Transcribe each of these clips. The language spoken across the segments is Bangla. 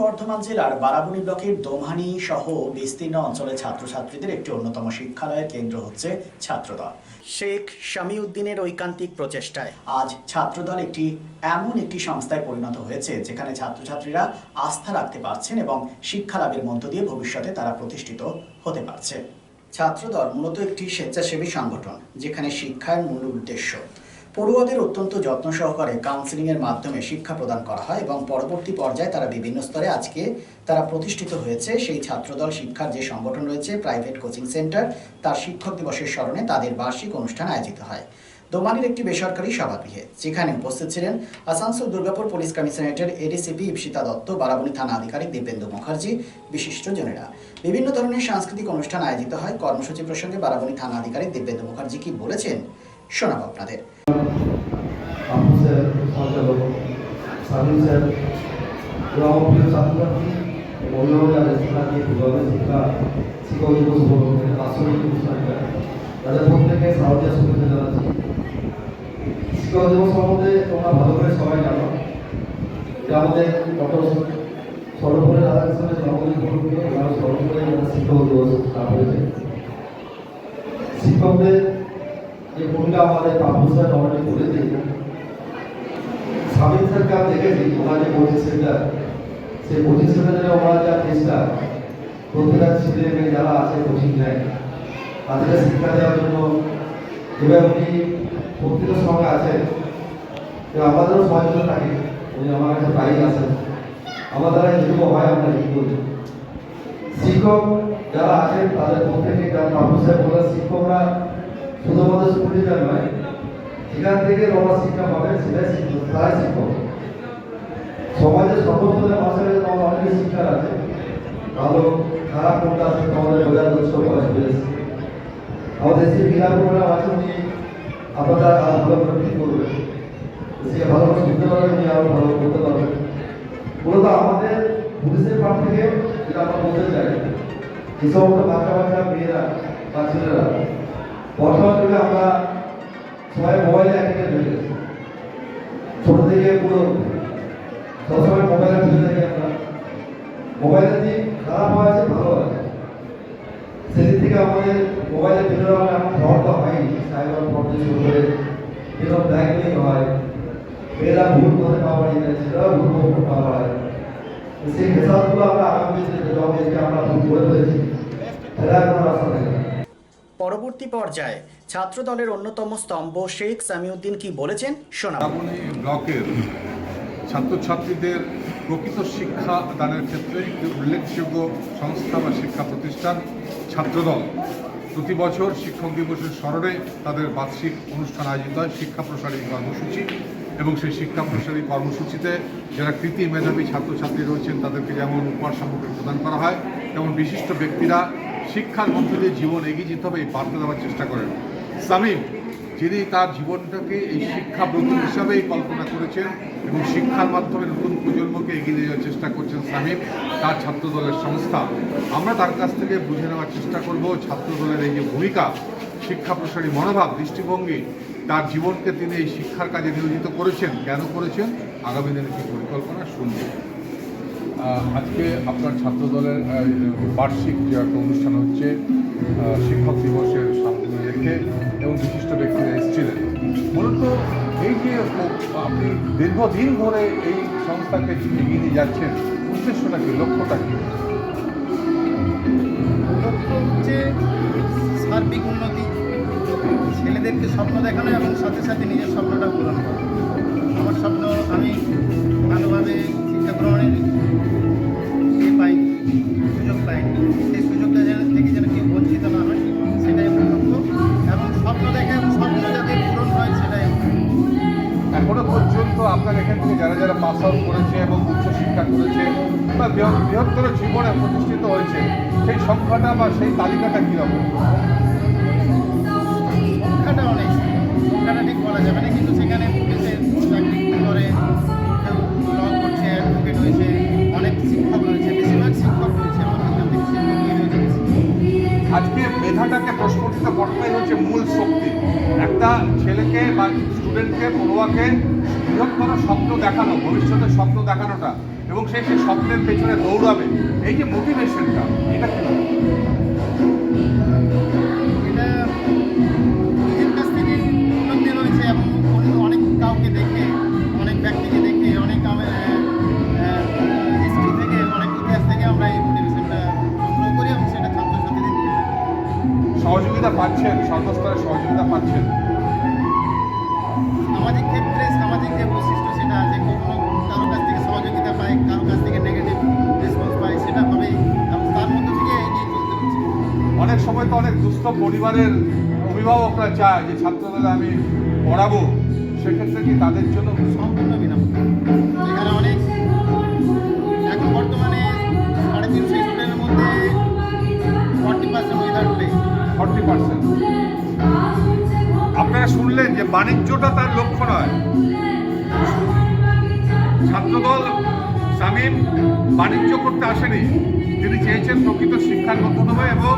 বর্ধমান জেলার বারাবণী ব্লকের দোমহানি সহ বিস্তীর্ণ অঞ্চলের ছাত্রছাত্রীদের একটি অন্যতম শিক্ষালয়ের কেন্দ্র হচ্ছে ছাত্রদল। শেখ শামিউদ্দিনের ঐকান্তিক প্রচেষ্টায় আজ ছাত্রদল একটি, এমন একটি সংস্থায় পরিণত হয়েছে যেখানে ছাত্রছাত্রীরা আস্থা রাখতে পারছেন এবং শিক্ষা লাভের মধ্য দিয়ে ভবিষ্যতে তারা প্রতিষ্ঠিত হতে পারছে। ছাত্রদল মূলত একটি স্বেচ্ছাসেবী সংগঠন যেখানে শিক্ষার মূল উদ্দেশ্য পড়ুয়াদের অত্যন্ত যত্ন সহকারে কাউন্সিলিং এর মাধ্যমে শিক্ষা প্রদান করা হয় এবং পরবর্তী পর্যায়ে তারা বিভিন্ন স্তরে আজকে তারা প্রতিষ্ঠিত হয়েছে। সেই ছাত্রদল শিক্ষার যে সংগঠন রয়েছে প্রাইভেট কোচিং সেন্টার তার শিক্ষক দিবসের স্মরণে তাদের বার্ষিক অনুষ্ঠান আয়োজিত হয়। দোমানির একটি বেসরকারি সভাগৃহে, যেখানে উপস্থিত ছিলেন আসানসোল দুর্গাপুর পুলিশ কমিশনারেটের এডিসিপি ইপসিতা দত্ত, বারাবণী থানা আধিকারিক দিব্যেন্দু মুখার্জি বিশিষ্ট জনেরা বিভিন্ন ধরনের সাংস্কৃতিক অনুষ্ঠান আয়োজিত হয়। কর্মসূচি প্রসঙ্গে বারাবণী থানা আধিকারিক দিব্যেন্দু মুখার্জি কি বলেছেন, শোনাব আপনাদের। স্যার সঞ্চালক সামিল স্যার এবং প্রিয় ছাত্রছাত্রী এবং অভিভাবকরা শিক্ষা শিক্ষা, শিক্ষক দিবস উপলক্ষে বাৎসরিক অনুষ্ঠানটা তাদের প্রত্যেকে সাহায্য শুভেচ্ছা জানাচ্ছি। শিক্ষক দিবস সম্বন্ধে তোমরা ভালো করে সবাই জানো। যে আমাদের ডক্টর সর্বপল্লী রাধাকৃষ্ণের জন্মদিন উপলক্ষে আমরা স্মরণ শিক্ষক দিবস লাভ হয়েছে শিক্ষকদের যে ভূমিকা আমাদের বাবু স্যার অলরেডি করে দিয়েছেন স্বামী স্যারকে আমি দেখেছি ওনার যে কোচিং সেন্টার সেই কোচিং সেন্টারে ওনার যা চেষ্টা, প্রত্যেকটা ছেলে মেয়ে যারা আছে কোচিং নেয় তাদেরকে শিক্ষা দেওয়ার জন্য এবার উনি প্রত্যেকের সঙ্গে আছেন। আমাদেরও সহযোগিতা থাকে, উনি আমার কাছে প্রায়ই আসেন আমার দ্বারা যেটুকু হয় আমরা এই করি? শিক্ষক যারা আছেন, তাদের প্রত্যেকে যারা স্যার বলেন, শিক্ষকরা শুধুমাত্র স্কুল টিচার নয় যেখান থেকে তোমরা শিক্ষা পাবে, সেটাই শিক্ষক তারাই শিক্ষক সমাজের সমস্ত কাছে তোমার অনেক শিক্ষা আছে। ভালো, খারাপ কোনটা আছে তোমাদের বোঝার বয়স হয়েছে। আমাদের প্রোগ্রাম আছে উনি আপনারা ভালো করে ঠিক করবে সে ভালো করে শিখতে পারবে, উনি আরও ভালো করতে পারবে মূলত আমাদের পুলিশের পাঠ থেকে যেটা আমরা বলতে চাই সমস্ত বাচ্চা বাচ্চা মেয়েরা বা করে বিভিন্ন ব্ল্যাকমেলিং হয়। মেয়েরা ভুল করে পাওয়া যায় ছেলেরা ভুল করে পাওয়া যায় সেই হেসাবগুলো আমরা আগামী যখন এসে আমরা ভুল করে ফেলেছি ফেরার কোনো রাস্তা থাকে পরবর্তী পর্যায়ে ছাত্রদলের অন্যতম স্তম্ভ শেখ সামিউদ্দিন কি বলেছেন? শোনাব। ব্লকের ছাত্রছাত্রীদের প্রকৃত শিক্ষা দানের ক্ষেত্রে একটি উল্লেখযোগ্য সংস্থা বা শিক্ষা প্রতিষ্ঠান ছাত্রদল। প্রতি বছর শিক্ষক দিবসের স্মরণে তাদের বার্ষিক অনুষ্ঠান আয়োজিত হয়, শিক্ষা প্রসারী কর্মসূচি। এবং সেই শিক্ষা প্রসারী কর্মসূচিতে যারা কৃতি মেধাবী ছাত্রছাত্রী রয়েছেন, তাদেরকে যেমন উপহার সামগ্রী প্রদান করা হয়, তেমন বিশিষ্ট ব্যক্তিরা শিক্ষার মধ্য দিয়ে জীবন এগিয়ে যেতে হবে, এই বার্তা দেওয়ার চেষ্টা করেন। সামিম যিনি তার জীবনটাকে এই শিক্ষা ব্রত হিসাবেই কল্পনা করেছেন এবং শিক্ষার মাধ্যমে নতুন প্রজন্মকে এগিয়ে যাওয়ার চেষ্টা করছেন সামিম, তার ছাত্রদলের সংস্থা। আমরা তার কাছ থেকে বুঝে নেওয়ার চেষ্টা করব ছাত্রদলের এই যে ভূমিকা, শিক্ষা প্রসারী মনোভাব, দৃষ্টিভঙ্গি, তার জীবনকে তিনি এই শিক্ষার কাজে নিয়োজিত করেছেন। কেন করেছেন? আগামী দিনে কি পরিকল্পনা? শুনবেন আজকে আপনার ছাত্রদলের আহ, বার্ষিক যে একটা অনুষ্ঠান হচ্ছে শিক্ষক দিবসের সামনে রেখে এবং বিশিষ্ট ব্যক্তিরা এসেছিলেন। মূলত এই যে আপনি দীর্ঘদিন ধরে এই সংস্থাকে এগিয়ে নিয়ে যাচ্ছেন উদ্দেশ্যটা কি লক্ষ্যটা কি? হচ্ছে সার্বিক উন্নতি ছেলেদেরকে স্বপ্ন দেখানো এবং সাথে সাথে নিজের স্বপ্নটা পূরণ করা। আমার স্বপ্ন আমি ভালোভাবে শিক্ষা গ্রহণের পাইনি। সেই সুযোগটা যেন থেকে যেন কেউ বঞ্চিত না হয় সেটাই আমার লক্ষ্য। এবং স্বপ্ন দেখে স্বপ্ন যাতে পূরণ হয় সেটাই এখনও পর্যন্ত আপনার এখান থেকে যারা যারা পাস আউট করেছে এবং উচ্চশিক্ষা করেছে বা বৃহত্তর জীবনে প্রতিষ্ঠিত হয়েছে সেই সংখ্যাটা বা সেই তালিকাটা কীরকম? সংখ্যাটা অনেক। সংখ্যাটা ঠিক বলা যাবে না কিন্তু সেখানে স্টুডেন্টকে পড়ুয়াকে বৃহত্তর স্বপ্ন দেখানো ভবিষ্যতের স্বপ্ন দেখানোটা এবং সে সেই স্বপ্নের পেছনে দৌড়াবে এই যে মোটিভেশনটা এটা কি? অনেক- অনেক কাউকে দেখে অনেক ব্যক্তিকে দেখে অনেক হিস্ট্রি থেকে অনেক ইতিহাস থেকে আমরা এই মোটিভেশনটা সংগ্রহ করি এবং সেটা ছাত্রছাত্রীদের সহযোগিতা পাচ্ছেন সর্বস্তরে সহযোগিতা পাচ্ছেন। অনেক সময় তো অনেক দুস্থ পরিবারের অভিভাবকরা চায় যে ছাত্রদের আমি পড়াবো সেক্ষেত্রে কি তাদের জন্য সম্পূর্ণ বিনামূল্যে? এখানে অনেক এখন বর্তমানে সাড়ে তিনশো স্টুডেন্টের মধ্যে ফর্টি পার্সেন্ট ফর্টি আপনারা শুনলেন যে বাণিজ্যটা তার লক্ষ্য নয়। ছাত্রদল শামীম বাণিজ্য করতে আসেনি। তিনি চেয়েছেন প্রকৃত শিক্ষার মাধ্যমে এবং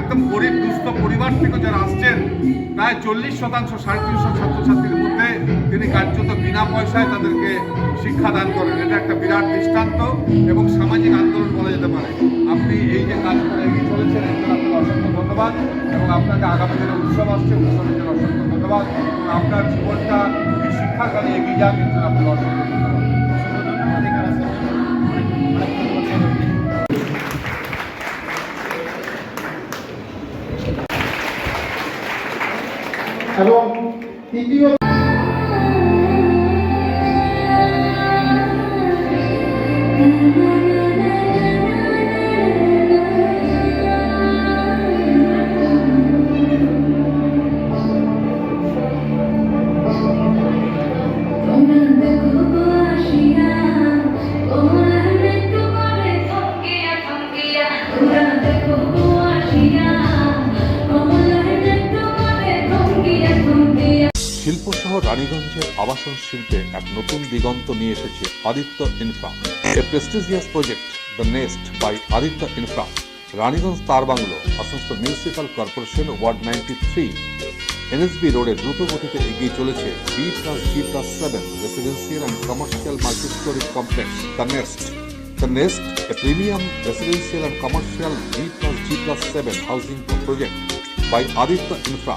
একদম গরিব, দুস্থ পরিবার থেকে যারা আসছেন, প্রায় চল্লিশ শতাংশ, সাড়ে তিনশো ছাত্রছাত্রীর মধ্যে তিনি কার্যত বিনা পয়সায় তাদেরকে শিক্ষাদান করেন। এটা একটা বিরাট দৃষ্টান্ত এবং সামাজিক আন্দোলন বলা যেতে পারে। আপনি এই যে কাজ করে এগিয়ে চলেছেন আপনাকে অসংখ্য ধন্যবাদ এবং আপনাকে আগামী দিনে উৎসব আসছে, উৎসবের জন্য অসংখ্য ধন্যবাদ এবং আপনার জীবনটা কাজে এগিয়ে যাক আপনাকে অসংখ্য ধন্যবাদ। এবং তৃতীয় রানীগঞ্জের আবাসন শিল্পে এক নতুন দিগন্ত নিয়ে এসেছে Aditya Infra. A prestigious project the Nest by Aditya Infra. Raniganj Tar bungalow Asansol municipal corporation ward ninety three NSB রোডে দ্রুত গতিতে এগিয়ে চলেছে B plus G plus seven residential and commercial multistorey complex the Nest The Nest, a premium residential and commercial B plus G plus 7 housing project by Aditya Infra,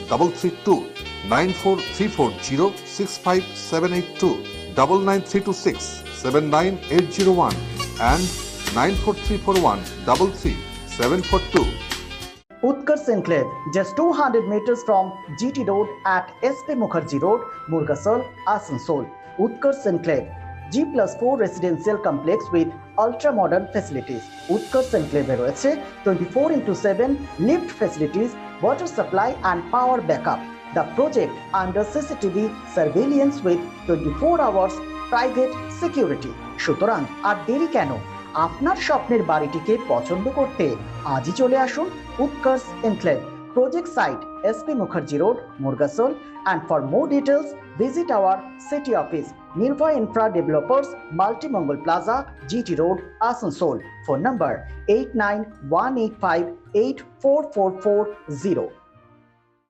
double three two nine four three four zero six five seven eight two double nine three two six seven nine eight zero one and nine four three four one double three seven four two Utkarsh Enclave, just 200 meters from GT Road at SP Mukherjee Road, Murgasol, Asansol. Utkarsh Enclave, G plus 4 residential complex with ultra modern facilities. Utkarsh Enclave রয়েছে 24 into 7 lift facilities, water supply and power backup. The project under CCTV surveillance with 24 hours private security. সুতরাং আর দেরি কেন আপনার স্বপ্নের বাড়িটিকে পছন্দ করতে আজই চলে আসুন Utkarsh Enclave project site SP Mukherjee road Murgasol and for more details visit our city office Nirva Infra Developers, Multi Mongol Plaza, GT Road, Asansol. Phone number 89185844440.